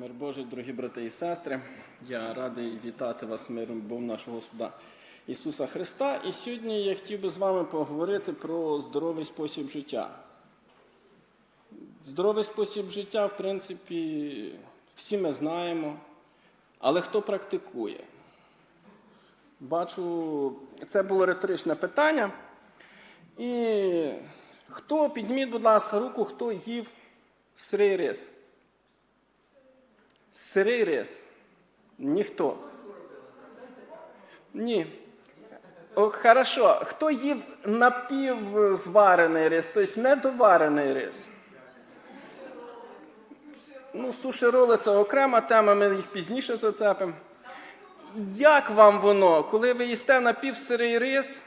Мир Божий, дорогі брати і сестри, я радий вітати вас миром Бог нашого Господа Ісуса Христа. І сьогодні я хотів би з вами поговорити про здоровий спосіб життя. Здоровий спосіб життя, в принципі, всі ми знаємо, але хто практикує? Бачу, це було риторичне питання. І хто, підніміть, будь ласка, руку, хто їв сирий рис? Сирий рис. Ніхто. Ні. О, хорошо. Хто їв напівзварений рис, тобто недоварений рис? Ну, суші роли це окрема тема, ми їх пізніше зацепимо. Як вам воно, коли ви їсте напівсирий рис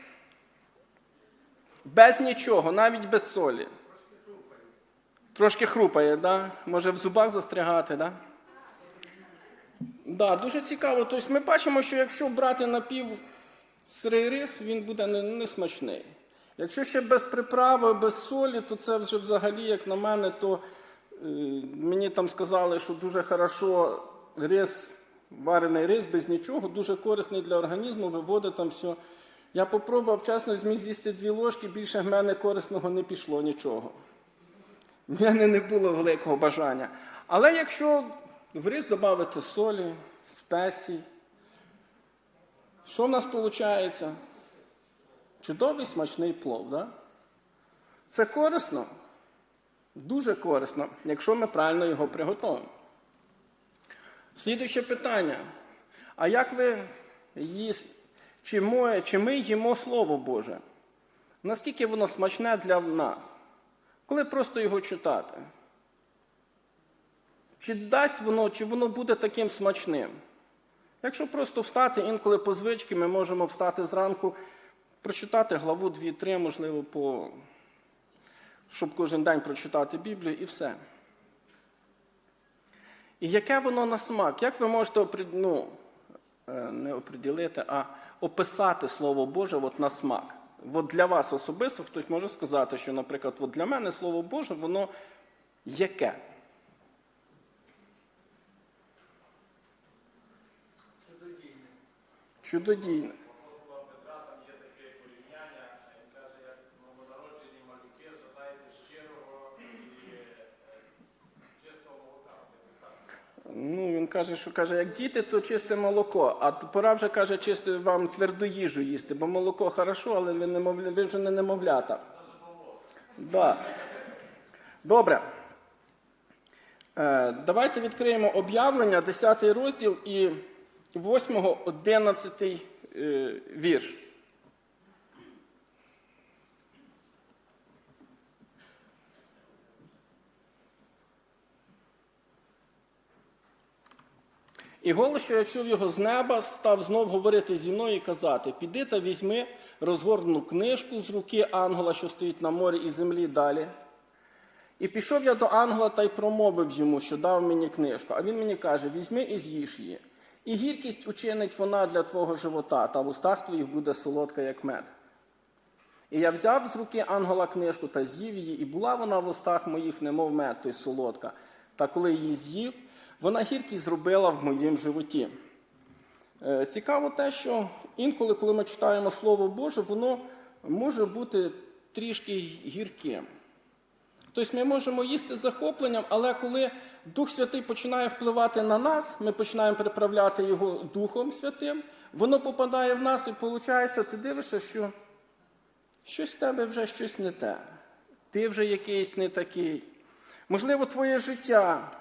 без нічого, навіть без солі? Трошки хрупає, да? може в зубах застрягати, да? Да, дуже цікаво. Тобто ми бачимо, що якщо брати напів сирий рис, він буде не, не. Якщо ще без приправи, без солі, то це вже взагалі, як на мене, то е, мені там сказали, що дуже хорошо рис, варений рис без нічого, дуже корисний для організму, виводить там все. Я попробував, чесно, зміг з'їсти дві ложки, більше в мене корисного не пішло нічого. В мене не було великого бажання. Але якщо в рис додати солі, спецій, що в нас виходить? Чудовий смачний плов, да? Це корисно, дуже корисно, якщо ми правильно його приготуємо. Слідуюче питання. А як ви їс... чи, ми, чи ми їмо Слово Боже? Наскільки воно смачне для нас? Коли просто його читати? Чи дасть воно, чи воно буде таким смачним? Якщо просто встати, інколи по звички ми можемо встати зранку, прочитати главу 2-3, можливо, по... щоб кожен день прочитати Біблію і все. І яке воно на смак? Як ви можете ну, е, не оприділити, а описати Слово Боже от на смак? От для вас особисто хтось може сказати, що, наприклад, от для мене Слово Боже, воно яке? Чудодійне. Апостола Петра там є таке порівняння, він каже, як новонароджені малюки жадаєте щирого і е, чистого молока. Якось так. Ну, він каже, що каже, як діти, то чисте молоко, а пора вже каже, чисти вам тверду їжу їсти, бо молоко хорошо, але ви, немовля, ви вже не немовлята. Да. Добре. Е, давайте відкриємо об'явлення, 10 розділ і 8, 11 е, вірш. І голос, що я чув його з неба, став знов говорити зі мною і казати: Піди та візьми розгорнену книжку з руки ангела, що стоїть на морі і землі далі. І пішов я до ангела та й промовив йому, що дав мені книжку. А він мені каже: візьми і з'їж її. І гіркість учинить вона для твого живота, та в устах твоїх буде солодка, як мед. І я взяв з руки ангела книжку та з'їв її, і була вона в устах моїх, немов мед, той солодка. Та коли її з'їв, вона гіркість зробила в моїм животі. Е, Цікаво те, що інколи, коли ми читаємо Слово Боже, воно може бути трішки гірким. Тобто ми можемо їсти захопленням, але коли Дух Святий починає впливати на нас, ми починаємо приправляти його Духом Святим, воно попадає в нас і виходить, ти дивишся, що щось в тебе вже щось не те. Ти вже якийсь не такий. Можливо, твоє життя.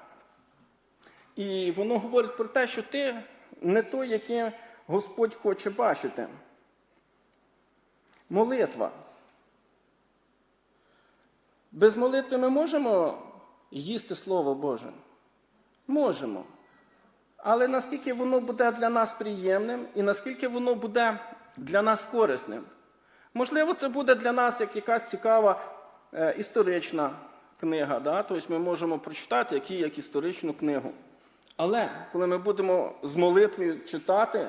І воно говорить про те, що ти не той, яким Господь хоче бачити. Молитва. Без молитви ми можемо їсти Слово Боже? Можемо. Але наскільки воно буде для нас приємним і наскільки воно буде для нас корисним? Можливо, це буде для нас як якась цікава е, історична книга. Да? Тобто ми можемо прочитати які, як історичну книгу. Але коли ми будемо з молитвою читати,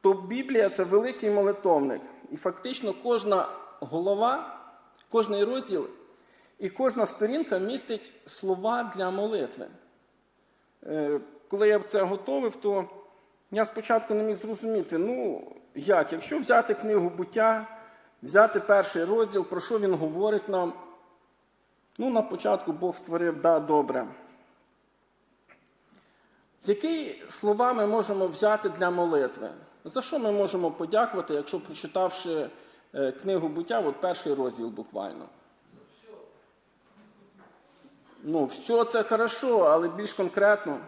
то Біблія це великий молитовник. І фактично кожна голова, кожний розділ і кожна сторінка містить слова для молитви. е, коли я це готовив, то я спочатку не міг зрозуміти, ну як, якщо взяти книгу буття, взяти перший розділ, про що він говорить нам. Ну, на початку Бог створив, да, добре. Які слова ми можемо взяти для молитви? За що ми можемо подякувати, якщо прочитавши е, книгу буття, от перший розділ буквально? Ну, все це хорошо, але більш конкретно.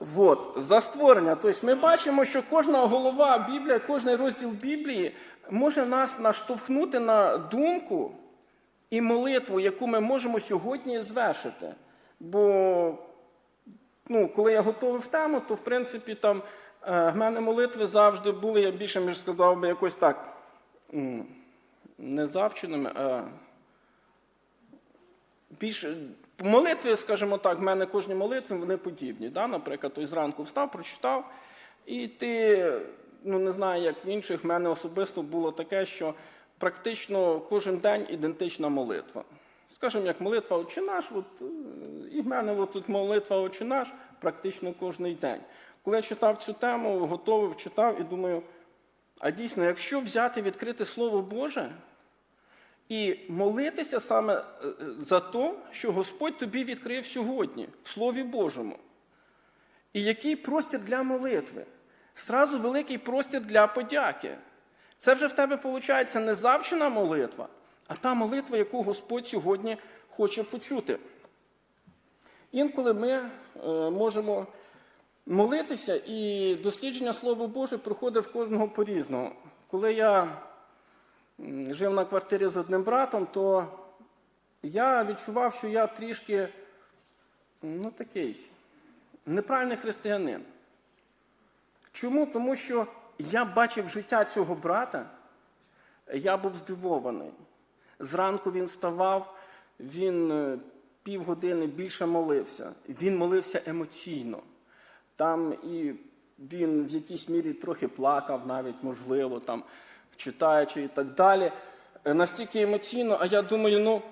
Вот, за створення. Тобто ми бачимо, що кожна голова Біблії, кожен розділ Біблії може нас наштовхнути на думку і молитву, яку ми можемо сьогодні звершити. Бо ну, коли я готовив тему, то в принципі там е, в мене молитви завжди були, я більше ніж сказав би, якось так не завченими, більш молитви, скажімо так, в мене кожні молитви вони подібні. Да? Наприклад, той зранку встав, прочитав, і ти, ну не знаю, як в інших, в мене особисто було таке, що практично кожен день ідентична молитва. Скажімо, як молитва «Отче наш», от, і в мене от тут молитва «Отче наш» практично кожен день. Коли я читав цю тему, готовив, читав і думаю, а дійсно, якщо взяти відкрите Слово Боже, і молитися саме е, за те, що Господь тобі відкрив сьогодні, в Слові Божому. І який простір для молитви? Сразу великий простір для подяки. Це вже в тебе виходить не завчена молитва, а та молитва, яку Господь сьогодні хоче почути. Інколи ми е, можемо молитися, і дослідження Слова Боже проходить в кожного по-різному. Коли я жив на квартирі з одним братом, то я відчував, що я трішки ну, такий неправильний християнин. Чому? Тому що я бачив життя цього брата, я був здивований. Зранку він вставав, він е, півгодини більше молився. Він молився емоційно. Там і він в якійсь мірі трохи плакав, навіть можливо, там, читаючи і так далі. Е, Настільки емоційно, а я думаю, ну.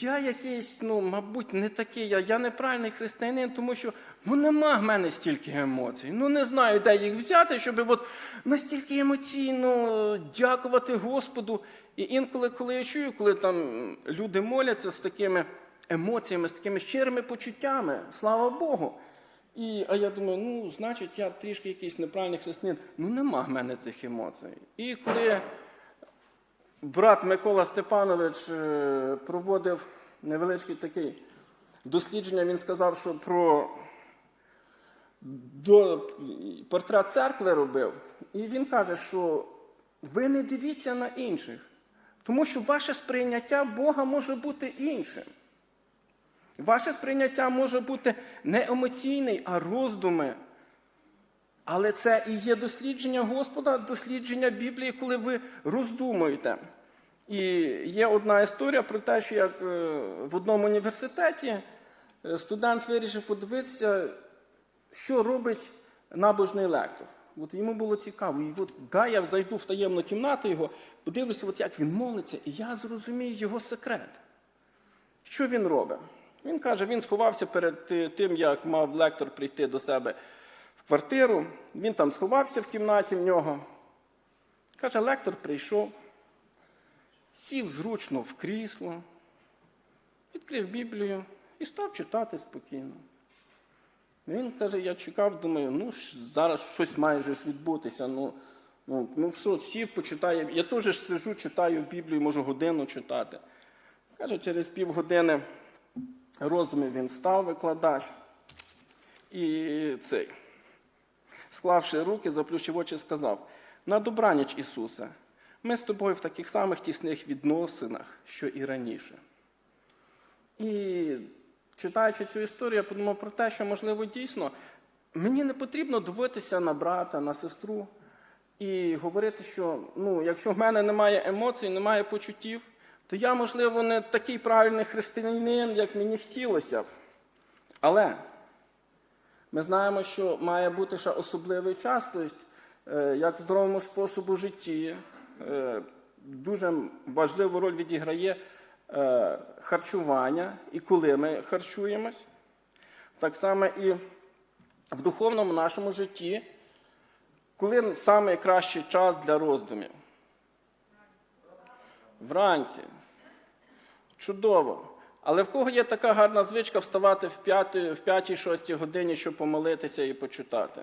Я якийсь, ну, мабуть, не такий, я, я неправильний християнин, тому що ну, нема в мене стільки емоцій. Ну не знаю, де їх взяти, щоб от настільки емоційно дякувати Господу. І інколи, коли я чую, коли там люди моляться з такими емоціями, з такими щирими почуттями, слава Богу. І, а я думаю, ну, значить, я трішки якийсь неправильний християнин. Ну, нема в мене цих емоцій. І коли брат Микола Степанович е, проводив невеличке таке дослідження. Він сказав, що про до, портрет церкви робив. І він каже, що ви не дивіться на інших, тому що ваше сприйняття Бога може бути іншим. Ваше сприйняття може бути не емоційний, а роздуми. Але це і є дослідження Господа, дослідження Біблії, коли ви роздумуєте. І є одна історія про те, що як е, в одному університеті е, студент вирішив подивитися, що робить набожний лектор. От йому було цікаво. І от да, я зайду в таємну кімнату його, подивлюся, от як він молиться, і я зрозумію його секрет. Що він робить? Він каже, він сховався перед тим, як мав лектор прийти до себе в квартиру. Він там сховався в кімнаті в нього. Каже, лектор прийшов, сів зручно в крісло, відкрив Біблію і став читати спокійно. Він каже, я чекав, думаю, ну зараз щось має ж відбутися. Ну, ну, ну що, сів, почитає. Я теж сижу, читаю Біблію, можу годину читати. Каже, через півгодини роздумів він став викладач. І цей, склавши руки, заплющив очі, сказав: на добраніч, Ісусе, ми з тобою в таких самих тісних відносинах, що і раніше. І читаючи цю історію, я подумав про те, що, можливо, дійсно, мені не потрібно дивитися на брата, на сестру і говорити, що ну, якщо в мене немає емоцій, немає почуттів, то я, можливо, не такий правильний християнин, як мені хотілося б. Але ми знаємо, що має бути ще особливий час, тобто, як в здоровому способу житті, е, дуже важливу роль відіграє е, харчування і коли ми харчуємось. Так само і в духовному нашому житті, коли найкращий час для роздумів? Вранці. Чудово. Але в кого є така гарна звичка вставати в 5-6 годині, щоб помолитися і почитати?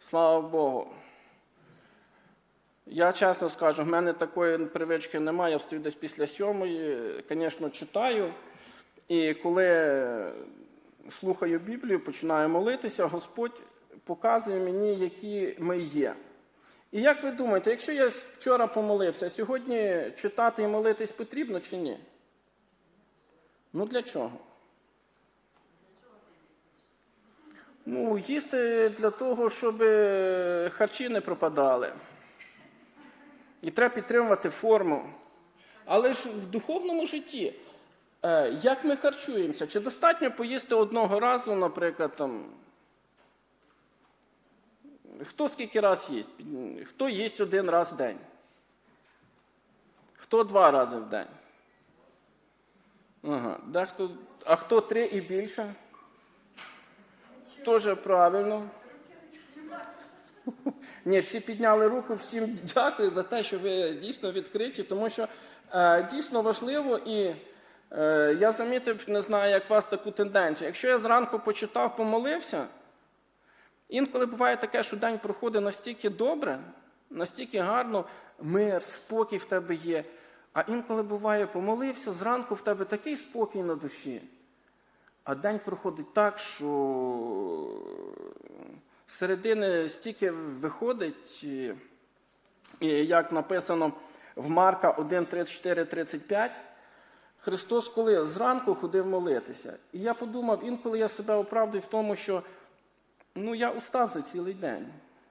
Слава Богу. Я чесно скажу, в мене такої привички немає. Я встаю десь після сьомої, звісно, читаю. І коли слухаю Біблію, починаю молитися, Господь показує мені, які ми є. І як ви думаєте, якщо я вчора помолився, сьогодні читати і молитись потрібно чи ні? Ну для чого? Ну, їсти для того, щоб харчі не пропадали. І треба підтримувати форму. Але ж в духовному житті, е, як ми харчуємося? Чи достатньо поїсти одного разу, наприклад, там. Хто скільки раз їсть? Хто їсть один раз в день? Хто два рази в день? Ага. Дехто, а хто три і більше? Тоже правильно. Ні, всі підняли руку, всім дякую за те, що ви дійсно відкриті, тому що е, дійсно важливо і е, я замітив, не знаю, як у вас таку тенденцію. Якщо я зранку почитав, помолився, інколи буває таке, що день проходить настільки добре, настільки гарно, мир, спокій в тебе є. А інколи буває, помолився, зранку в тебе такий спокій на душі. А день проходить так, що середини стільки виходить, як написано в Марка 1, 34, 35, Христос коли зранку ходив молитися. І я подумав, інколи я себе оправдую в тому, що ну, я устав за цілий день.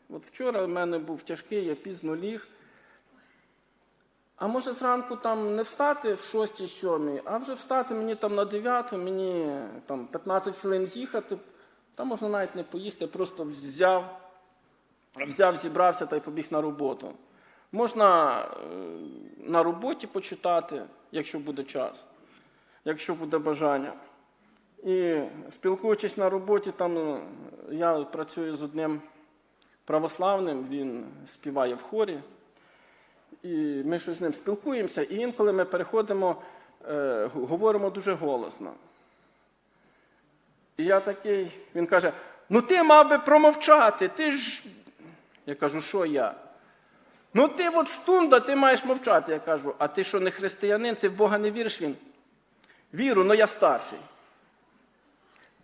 От вчора в мене був тяжкий, я пізно ліг. А може зранку там не встати в 6-7, а вже встати мені там на 9, мені там 15 хвилин їхати, там можна навіть не поїсти, просто взяв, взяв, зібрався та й побіг на роботу. Можна е, на роботі почитати, якщо буде час, якщо буде бажання. І спілкуючись на роботі, там е, я працюю з одним православним, він співає в хорі. І ми щось з ним спілкуємося, і інколи ми переходимо, е, говоримо дуже голосно. І я такий, він каже: ну ти мав би промовчати, ти ж. Я кажу, що я? Ну ти от штунда, ти маєш мовчати. Я кажу, а ти що не християнин, ти в Бога не віриш він? Віру, але я старший.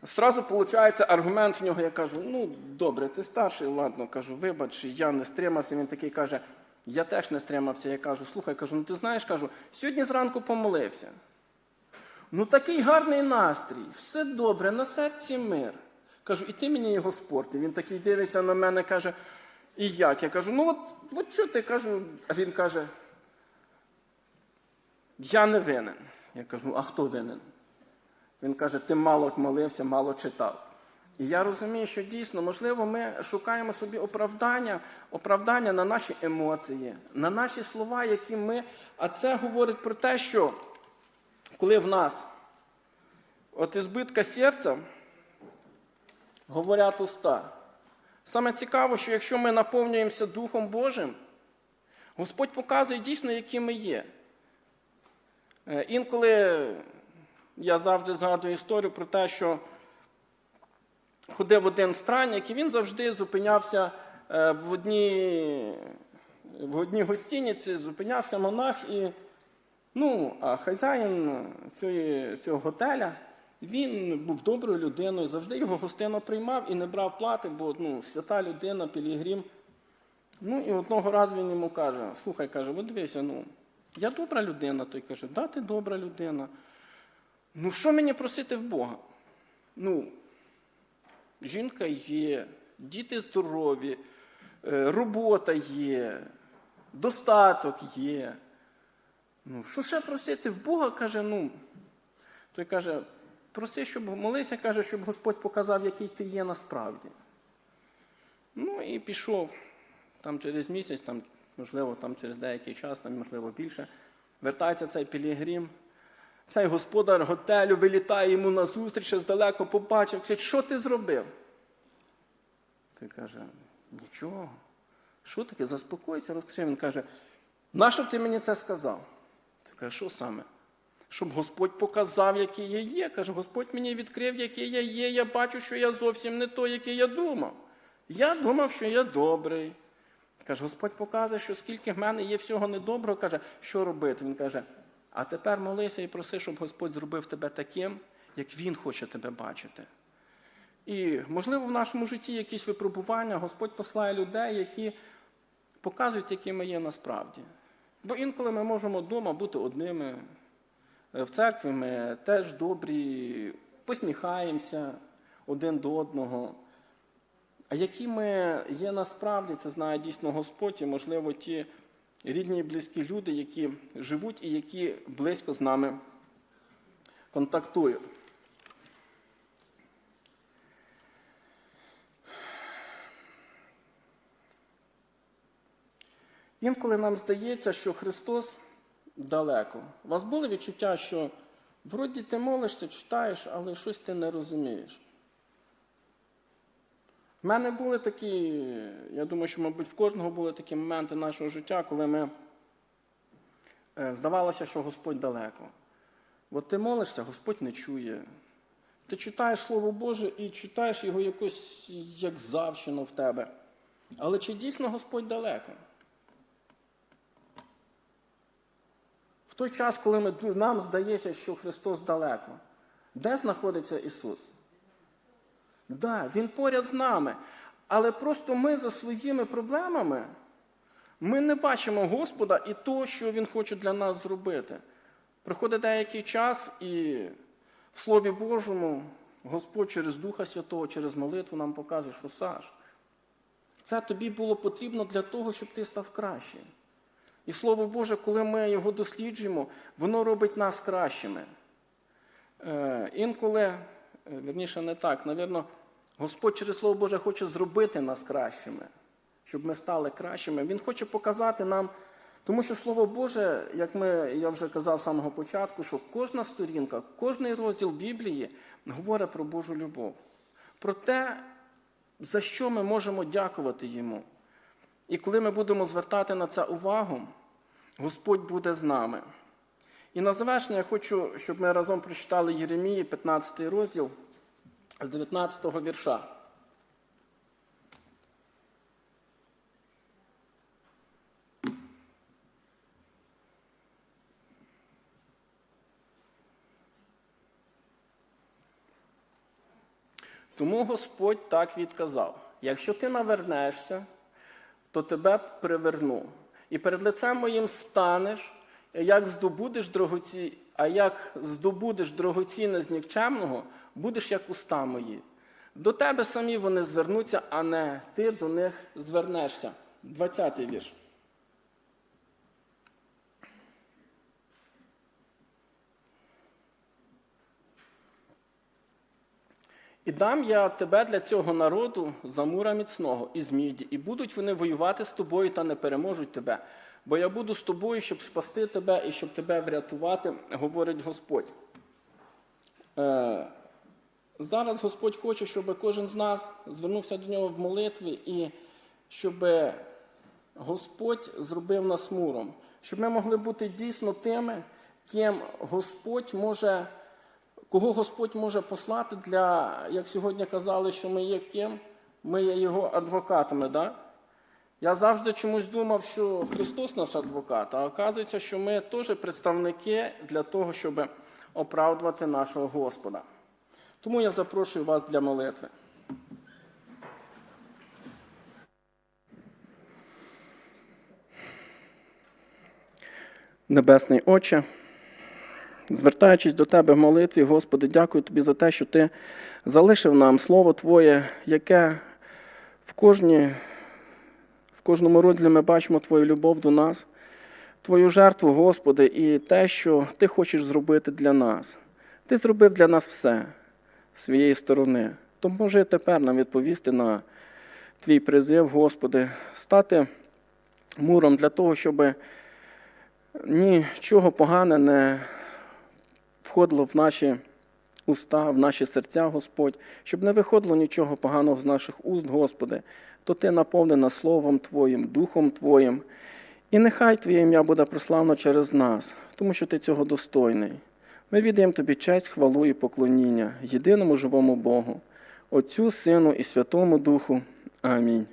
Зразу виходить аргумент в нього, я кажу, ну добре, ти старший, ладно, кажу, вибач, я не стримався. Він такий каже, я теж не стримався. Я кажу, слухай, кажу, ну ти знаєш, кажу, сьогодні зранку помолився. Ну такий гарний настрій, все добре, на серці мир. Кажу, і ти мені його спортив. Він такий дивиться на мене, каже, і як? Я кажу, ну от, от що ти кажу? А він каже, я не винен. Я кажу, а хто винен? Він каже, ти мало молився, мало читав. І я розумію, що дійсно, можливо, ми шукаємо собі оправдання, оправдання на наші емоції, на наші слова, які ми. А це говорить про те, що коли в нас от ізбитка серця, говорять уста. Саме цікаво, що якщо ми наповнюємося Духом Божим, Господь показує дійсно, які ми є. Е, Інколи я завжди згадую історію про те, що ходив один странник, і він завжди зупинявся е, в одній, в одній гостиниці, зупинявся монах, і ну, а хазяїн цієї, цього готеля, він був доброю людиною, завжди його гостину приймав і не брав плати, бо ну, свята людина, пілігрім. Ну і одного разу він йому каже: слухай, каже, от дивися, ну, я добра людина. Той каже, да, ти добра людина. Ну, що мені просити в Бога? Ну, жінка є, діти здорові, е, робота є, достаток є. Ну, що ще просити в Бога, каже, ну, той каже, проси, щоб молися, каже, щоб Господь показав, який ти є насправді. Ну і пішов там через місяць, там, можливо, там через деякий час, там, можливо, більше. Вертається цей пілігрім, цей господар готелю вилітає йому на зустріч, здалеку побачив, кричить, що ти зробив? Той каже, нічого. Що таке? Заспокойся, розкажи. Він каже, нащо ти мені це сказав? Ти каже, що саме? Щоб Господь показав, який я є. Каже, Господь мені відкрив, який я є. Я бачу, що я зовсім не той, який я думав. Я думав, що я добрий. Каже, Господь показує, що скільки в мене є всього недоброго, каже, що робити? Він каже, а тепер молися і проси, щоб Господь зробив тебе таким, як Він хоче тебе бачити. І, можливо, в нашому житті якісь випробування, Господь послає людей, які показують, які ми є насправді. Бо інколи ми можемо вдома бути одними. Е, В церкві ми теж добрі, посміхаємося один до одного. А які ми є насправді, це знає дійсно Господь, і, можливо, ті рідні і близькі люди, які живуть і які близько з нами контактують. Інколи нам здається, що Христос далеко. У вас були відчуття, що вроді ти молишся, читаєш, але щось ти не розумієш. У мене були такі, я думаю, що, мабуть, в кожного були такі моменти нашого життя, коли ми е, здавалося, що Господь далеко. От ти молишся, Господь не чує. Ти читаєш Слово Боже і читаєш його якось як завщину в тебе. Але чи дійсно Господь далеко? В той час, коли ми, нам здається, що Христос далеко, де знаходиться Ісус? Да, Він поряд з нами. Але просто ми за своїми проблемами ми не бачимо Господа і того, що Він хоче для нас зробити. Приходить деякий час, і в Слові Божому Господь через Духа Святого, через молитву нам показує, що Саш, це тобі було потрібно для того, щоб ти став кращим. І Слово Боже, коли ми його досліджуємо, воно робить нас кращими. Е, інколи, е, верніше, не так, навірно, Господь через Слово Боже хоче зробити нас кращими, щоб ми стали кращими. Він хоче показати нам, тому що Слово Боже, як ми, я вже казав з самого початку, що кожна сторінка, кожний розділ Біблії говорить про Божу любов, про те, за що ми можемо дякувати Йому. І коли ми будемо звертати на це увагу, Господь буде з нами. І на завершення я хочу, щоб ми разом прочитали Єремії, 15 розділ з 19 го вірша. Тому Господь так відказав: якщо ти навернешся, то тебе приверну. І перед лицем моїм станеш, як здобудеш дорогоці... а як здобудеш дорогоцінне з нікчемного, будеш як уста мої. До тебе самі вони звернуться, а не ти до них звернешся. 20-й вірш. І дам я тебе для цього народу за мура міцного із міді, і будуть вони воювати з тобою та не переможуть тебе. Бо я буду з тобою, щоб спасти тебе і щоб тебе врятувати, говорить Господь. Е, зараз Господь хоче, щоб кожен з нас звернувся до нього в молитві і щоб Господь зробив нас муром, щоб ми могли бути дійсно тими, ким Господь може кого Господь може послати для, як сьогодні казали, що ми є ким? Ми є його адвокатами. Да? Я завжди чомусь думав, що Христос наш адвокат, а оказується, що ми теж представники для того, щоб оправдувати нашого Господа. Тому я запрошую вас для молитви. Небесний Отче. Звертаючись до Тебе в молитві, Господи, дякую Тобі за те, що Ти залишив нам Слово Твоє, яке в, кожні, в кожному розділі ми бачимо Твою любов до нас, Твою жертву, Господи, і те, що Ти хочеш зробити для нас. Ти зробив для нас все своєї сторони. То може тепер нам відповісти на Твій призив, Господи, стати муром для того, щоб нічого погане не входило в наші уста, в наші серця, Господь, щоб не виходило нічого поганого з наших уст, Господи, то Ти наповнена Словом Твоїм, Духом Твоїм. І нехай Твоє ім'я буде прославлено через нас, тому що Ти цього достойний. Ми віддаємо Тобі честь, хвалу і поклоніння, єдиному живому Богу, Отцю, Сину і Святому Духу. Амінь.